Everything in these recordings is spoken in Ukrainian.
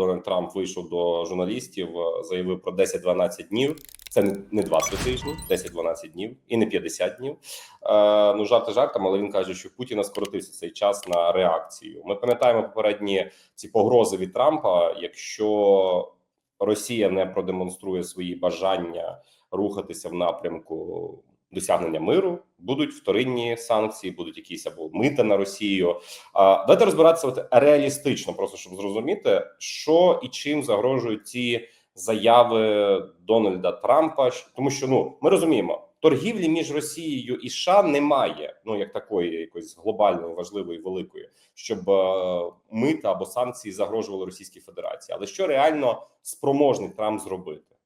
Дональд Трамп вийшов до журналістів, е, заявив про 10-12 днів. Це не- не 2-3 тижні, 10-12 днів і не 50 днів. Е, ну жарти жартом, але він каже, що Путіна скоротився цей час на реакцію. Ми пам'ятаємо попередні ці погрози від Трампа. Якщо Росія не продемонструє свої бажання рухатися в напрямку досягнення миру, будуть вторинні санкції, будуть якісь або мита на Росію. А давайте розбиратися реалістично, просто щоб зрозуміти, що і чим загрожують ці заяви Дональда Трампа. Тому що ну ми розуміємо, торгівлі між Росією і США немає. Ну як такої якоїсь глобальної, важливої, великої, щоб е, мита або санкції загрожували Російській Федерації. Але що реально спроможний Трамп зробити?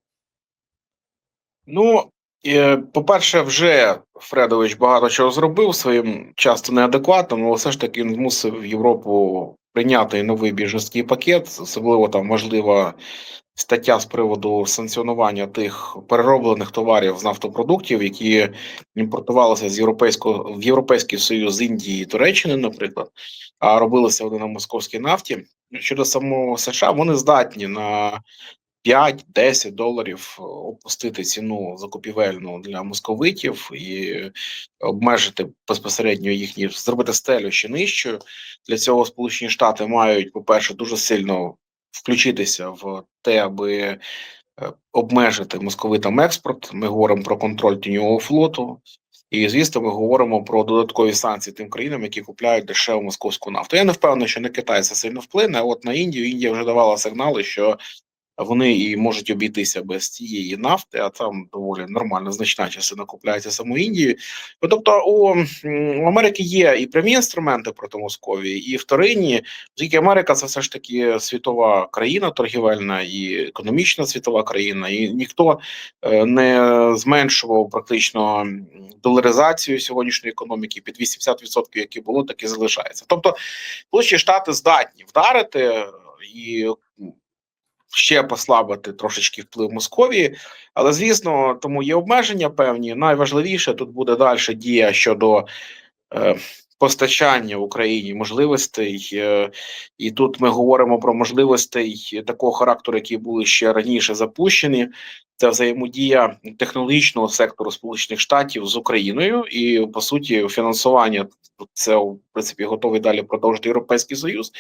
Ну, по-перше, вже Фредович багато чого зробив своїм часто неадекватним, але все ж таки він змусив Європу прийняти новий біженський пакет, особливо там важлива стаття з приводу санкціонування тих перероблених товарів з нафтопродуктів, які імпортувалися з європейського в Європейський Союз з Індії і Туреччини, наприклад, а робилися вони на московській нафті. Щодо самого США, вони здатні на 5-10 доларів опустити ціну закупівельну для московитів і обмежити безпосередньо їхні зробити стелю ще нижчою. Для цього Сполучені Штати мають, по-перше, дуже сильно включитися в те, аби е, обмежити московитам експорт. Ми говоримо про контроль тіньового флоту. І звісно, ми говоримо про додаткові санкції тим країнам, які купляють дешеву московську нафту. Я не впевнений, що на Китай це сильно вплине. а От на Індію Індія вже давала сигнали, що вони і можуть обійтися без цієї нафти, а там доволі нормальна значна частина купляється саму Індію. Ну, Тобто у, у Америки є і прямі інструменти проти Московії, і вторинні, оскільки Америка це все ж таки світова країна торгівельна і економічна світова країна, і ніхто е, не зменшував практично доларизацію сьогоднішньої економіки під 80%, які було, так і залишається. Тобто, Сполучені Штати здатні вдарити е, і ще послабити трошечки вплив Московії, але звісно, тому є обмеження певні. Найважливіше тут буде далі дія щодо е, постачання Україні можливостей, е, і тут ми говоримо про можливостей такого характеру, які були ще раніше запущені. Це взаємодія технологічного сектору Сполучених Штатів з Україною, і по суті, фінансування це в принципі готовий далі продовжити Європейський Союз.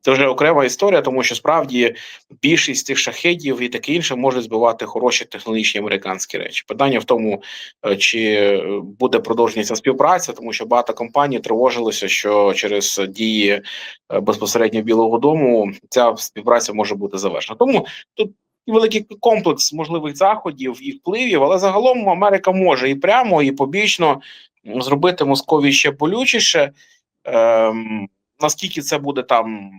Це вже окрема історія, тому що справді більшість цих шахедів і таке інше може збивати хороші технологічні американські речі. Питання в тому, е, чи буде продовження ця співпраця, тому що багато компаній тривожилося, що через дії е, безпосередньо Білого Дому ця співпраця може бути завершена. Тому тут великий комплекс можливих заходів і впливів, але загалом Америка може і прямо, і побічно зробити Московії ще болючіше. Ем, наскільки це буде там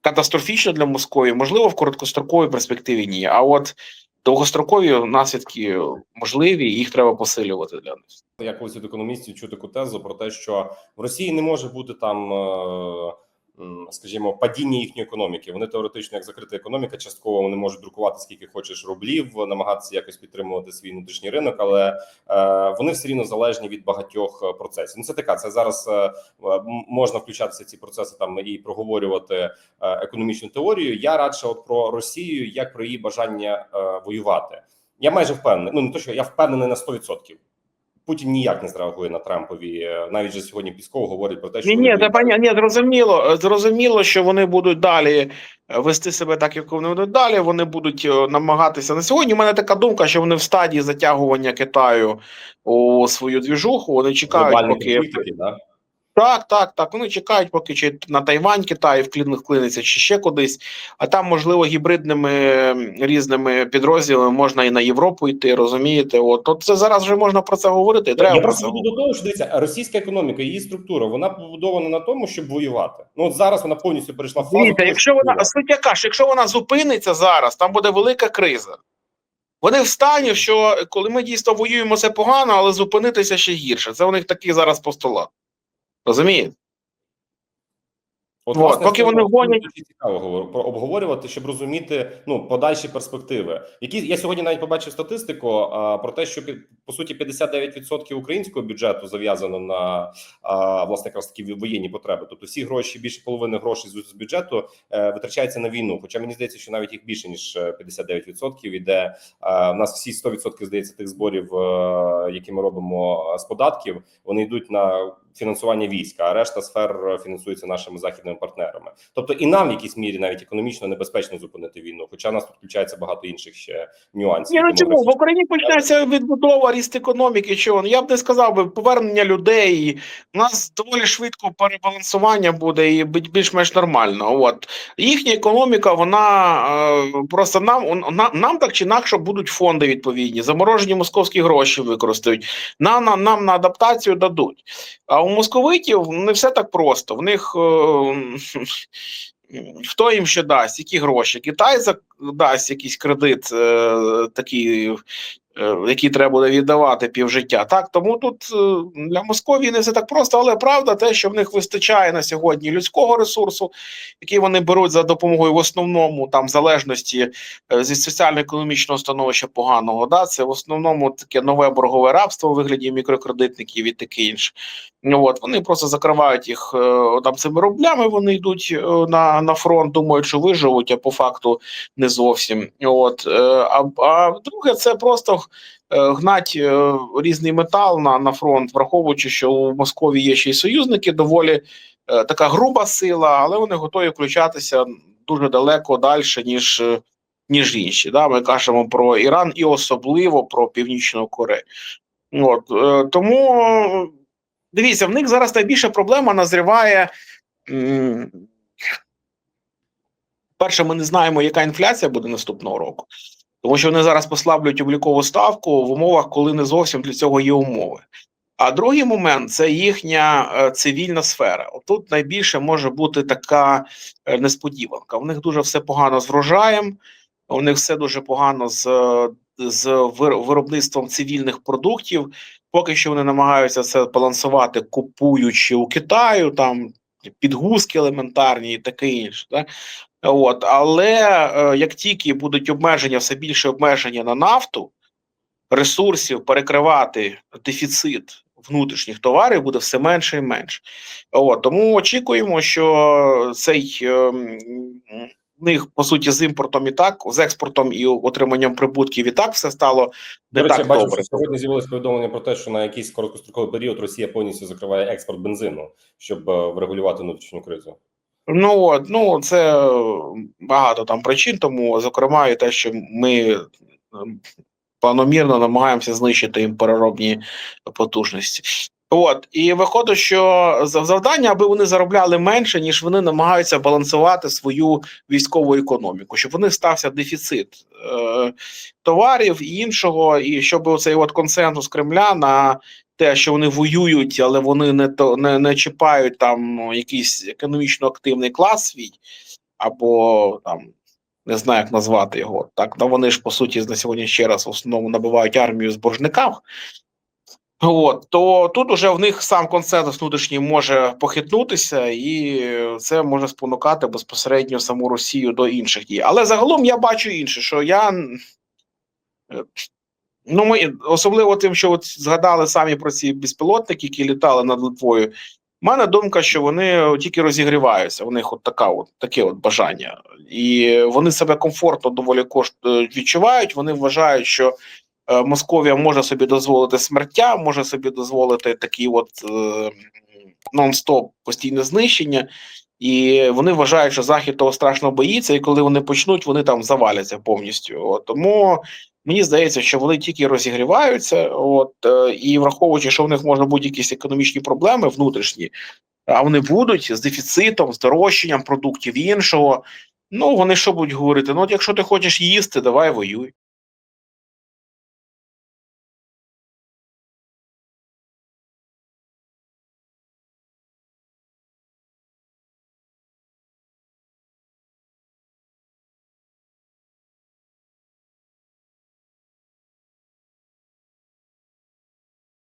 катастрофічно для Московії, можливо, в короткостроковій перспективі ні. А от довгострокові наслідки можливі, і їх треба посилювати для них. Я колись від економістів чув таку тезу про те, що в Росії не може бути там, е, скажімо, падіння їхньої економіки. Вони теоретично, як закрита економіка, частково вони можуть друкувати скільки хочеш рублів, намагатися якось підтримувати свій внутрішній ринок, але е, вони все рівно залежні від багатьох е, процесів. Ну це така. Це зараз е, можна включатися ці процеси там і проговорювати економічну теорію. Я радше от про Росію, як про її бажання воювати. Я майже впевнений. Ну не то, що я впевнений на 100%. Путін ніяк не зреагує на Трампові. Е, Навіть же сьогодні Пісков говорить про те, що Ні, ні, та пані, ні, зрозуміло. Зрозуміло, що вони будуть далі е, вести себе так, як вони будуть далі. Вони будуть е, намагатися на сьогодні. У мене така думка, що вони в стадії затягування Китаю у свою двіжуху. Вони чекають, глобальний поки такий, да? Так, так, так. Вони чекають, поки чи на Тайвань Китай вклин- вклиниться, чи ще кудись. А там, можливо, гібридними різними підрозділами можна і на Європу йти, розумієте? От, от це зараз вже можна про це говорити. Треба Я про просто веду до того, що дивіться, російська економіка, її структура, вона побудована на тому, щоб воювати. Ну от зараз вона повністю перейшла в фазу. Дивіться, якщо вона суть яка ж, якщо вона зупиниться зараз, там буде велика криза. Вони в стані, що коли ми дійсно воюємо, це погано, але зупинитися ще гірше. Це у них такий зараз постулат. Розумієте? От, власне, поки вони гонять- цікаво обговорювати, щоб розуміти ну подальші перспективи. Які я сьогодні навіть побачив статистику а, про те, що по суті 59% українського бюджету зав'язано на а, власне якраз такі воєнні потреби. Тобто всі гроші, більше половини грошей з, бюджету е, витрачається на війну. Хоча мені здається, що навіть їх більше ніж е, 59% іде. Е, в нас всі 100% здається тих зборів, е, які ми робимо е, з податків, вони йдуть на фінансування війська, а решта сфер фінансується нашими західними партнерами. Тобто і нам в якійсь мірі навіть економічно небезпечно зупинити війну, хоча нас тут включається багато інших ще нюансів. Ні, ну чому в Україні почнеться відбудова ріст економіки? Чого я б не сказав би повернення людей. У нас доволі швидко перебалансування буде і більш-менш нормально. От їхня економіка, вона е, просто нам нам, нам так чи інакше будуть фонди відповідні. Заморожені московські гроші використають. Нам, нам, нам на адаптацію дадуть. А у московитів не все так просто. В них е, хто їм ще дасть, які гроші? Китай дасть якийсь кредит, е, такий, е, який треба буде віддавати півжиття. Так, тому тут е, для Московії не все так просто, але правда, те, що в них вистачає на сьогодні людського ресурсу, який вони беруть за допомогою в основному там залежності е, зі соціально-економічного становища поганого. Да, це в основному таке нове боргове рабство у вигляді мікрокредитників і таке інше. Ну, От вони просто закривають їх там цими рублями. Вони йдуть на, на фронт, думають, що виживуть, а по факту не зовсім. От а, а друге, це просто е, гнать е, різний метал на, на фронт, враховуючи, що у Москові є ще й союзники, доволі е, така груба сила, але вони готові включатися дуже далеко далі, ніж. Ніж інші, да, ми кажемо про Іран і особливо про Північну Корею. От тому дивіться, в них зараз найбільша проблема назріває. Перше, ми не знаємо, яка інфляція буде наступного року, тому що вони зараз послаблюють облікову ставку в умовах, коли не зовсім для цього є умови. А другий момент це їхня е, цивільна сфера. Отут найбільше може бути така е, несподіванка. У них дуже все погано з врожаєм, у них все дуже погано з, е, з виробництвом цивільних продуктів. Поки що вони намагаються це балансувати, купуючи у Китаю там підгузки елементарні і таке інше. Так? От, але е, як тільки будуть обмеження, все більше обмеження на нафту, ресурсів перекривати дефіцит внутрішніх товарів буде все менше і менше. От, тому очікуємо, що цей е, в них по суті з імпортом і так, з експортом і отриманням прибутків і так все стало До речі, так бачу, добре. що сьогодні з'явилось повідомлення про те, що на якийсь короткостроковий період Росія повністю закриває експорт бензину, щоб е, врегулювати внутрішню кризу. Ну от, ну це багато там причин, тому зокрема і те, що ми ем, планомірно намагаємося знищити їм переробні потужності. От і виходить, що завдання, аби вони заробляли менше, ніж вони намагаються балансувати свою військову економіку, щоб них стався дефіцит е, товарів і іншого, і щоб оцей от консенсус Кремля на те, що вони воюють, але вони не то не, не чіпають там ну, якийсь економічно активний клас свій, або там не знаю, як назвати його. Так, ну вони ж по суті на сьогодні ще раз в основному набивають армію з боржників. От то тут уже в них сам консенсус внутрішній може похитнутися, і це може спонукати безпосередньо саму Росію до інших дій. Але загалом я бачу інше, що я е, ну ми особливо тим, що от згадали самі про ці безпілотники, які літали над Литвою. У мене думка, що вони тільки розігріваються. У них от така, от таке от бажання, і вони себе комфортно доволі кошт е, відчувають. Вони вважають, що е, Московія може собі дозволити смертя, може собі дозволити такі от е, нон-стоп постійне знищення. І вони вважають, що Захід того страшно боїться, і коли вони почнуть, вони там заваляться повністю. Тому мені здається, що вони тільки розігріваються, от е, і враховуючи, що в них можуть бути якісь економічні проблеми внутрішні, а вони будуть з дефіцитом, з дорожчанням продуктів іншого. Ну вони що будуть говорити? Ну, от якщо ти хочеш їсти, давай воюй.